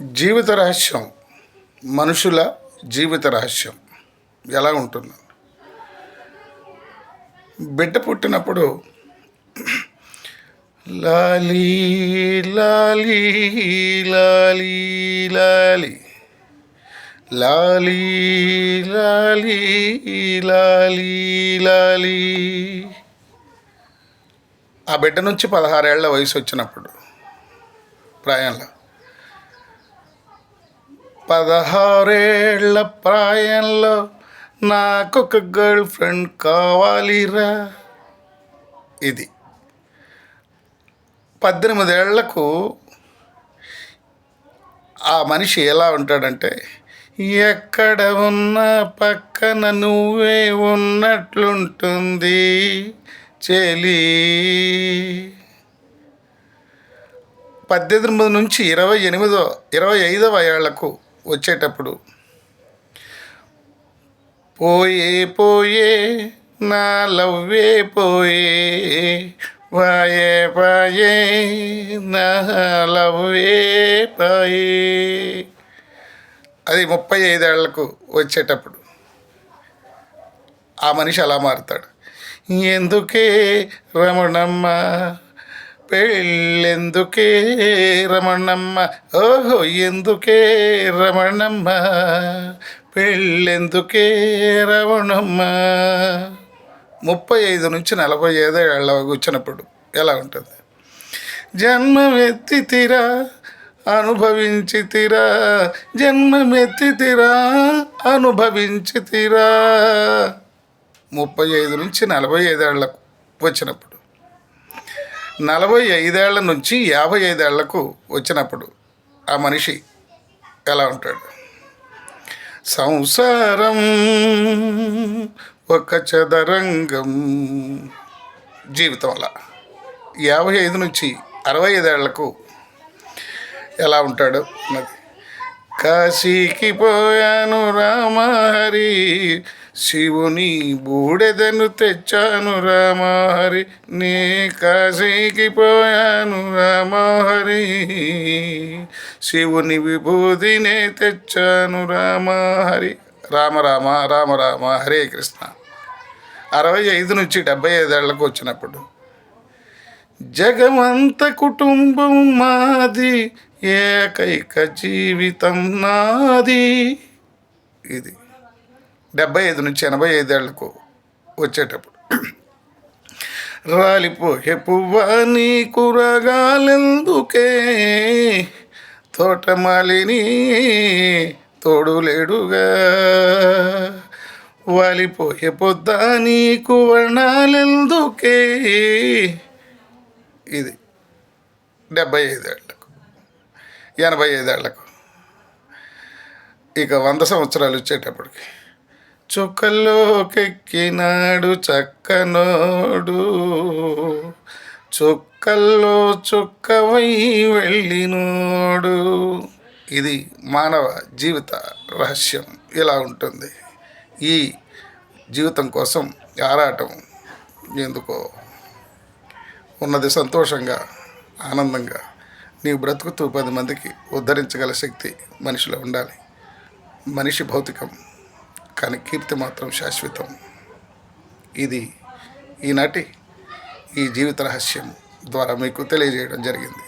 జీవిత రహస్యం మనుషుల జీవిత రహస్యం. ఎలా ఉంటుంది. బిడ్డ పుట్టినప్పుడు లాలీ లాలీ లాలీ లాలీ. లాలీ లాలీ లాలీ లాలీ. ఆ బిడ్డ నుంచి పదహారేళ్ళ వయసు వచ్చినప్పుడు ప్రాయంలో. పదహారేళ్ళ ప్రాయంలో నాకొక గర్ల్ ఫ్రెండ్ కావాలిరా. ఇది. పద్దెనిమిదేళ్ళకు ఆ మనిషి ఎలా ఉంటాడంటే ఎక్కడ ఉన్నా పక్కన నువ్వే ఉన్నట్లుంటుంది చెలి. పద్దెనిమిది నుంచి ఇరవై ఎనిమిదో ఇరవై ఐదవ ఏళ్ళకు వచ్చేటప్పుడు పోయే పోయే నా లవ్వే పోయే వాయే పాయే నా లవ్వే పాయే. అది ముప్పై ఐదేళ్ళకు వచ్చేటప్పుడు ఆ మనిషి అలా మారుతాడు ఎందుకే రమణమ్మ పెళ్ళెందుకే రమణమ్మ? ఓహో ఎందుకే రమణమ్మ? పెళ్ళెందుకే రమణమ్మ? ముప్పై ఐదు నుంచి నలభై ఐదు వచ్చినప్పుడు ఎలా ఉంటుంది? జన్మమెత్తి తీరా అనుభవించి తీరా జన్మమెత్తి తీరా అనుభవించి తీరా ముప్పై ఐదు నుంచి నలభై ఐదేళ్ళకు వచ్చినప్పుడు నలభై ఐదేళ్ళ నుంచి యాభై ఐదేళ్ళకు వచ్చినప్పుడు ఆ మనిషి ఎలా ఉంటాడు? సంసారం ఒక చదరంగం. జీవితం అలా. యాభై ఐదు నుంచి అరవై ఐదేళ్ళకు ఎలా ఉంటాడు? అన్నది కాశీకి పోయాను రామహరి. శివుని బూడెదను తెచ్చాను రామహరి నీ కాశీకి పోయాను రామహరి. శివుని విభూతినే తెచ్చాను రామహరి. రామ రామ రామ రామ హరే కృష్ణ. అరవై ఐదు నుంచి డెబ్బై ఐదేళ్ళకు వచ్చినప్పుడు జగమంత కుటుంబం మాది ఏకైక జీవితం నాది. ఇది డెబ్బై ఐదు నుంచి ఎనభై ఐదేళ్ళకు వచ్చేటప్పుడు. రాలిపోయే పువ్వా నీ కూరగాలెందుకే తోటమాలిని తోడులేడుగా. వాలిపోయే పొద్దా నీకు వర్ణాలెందుకే? ఇది డెబ్బై ఐదేళ్ళకు ఎనభై ఐదేళ్ళకు ఇక వంద సంవత్సరాలు వచ్చేటప్పటికి చుక్కల్లోకెక్కినాడు చక్కనోడు. చుక్కల్లో చుక్కవై వెళ్ళినోడు. ఇది మానవ జీవిత రహస్యం. ఇలా ఉంటుంది. ఈ జీవితం కోసం ఆరాటం ఎందుకో? ఉన్నది సంతోషంగా ఆనందంగా. నీవు బ్రతుకుతూ పది మందికి ఉద్ధరించగల శక్తి మనిషిలో ఉండాలి. మనిషి భౌతికం. కానీ కీర్తి మాత్రం శాశ్వతం. ఇది ఈనాటి ఈ జీవిత రహస్యం ద్వారా మీకు తెలియజేయడం జరిగింది.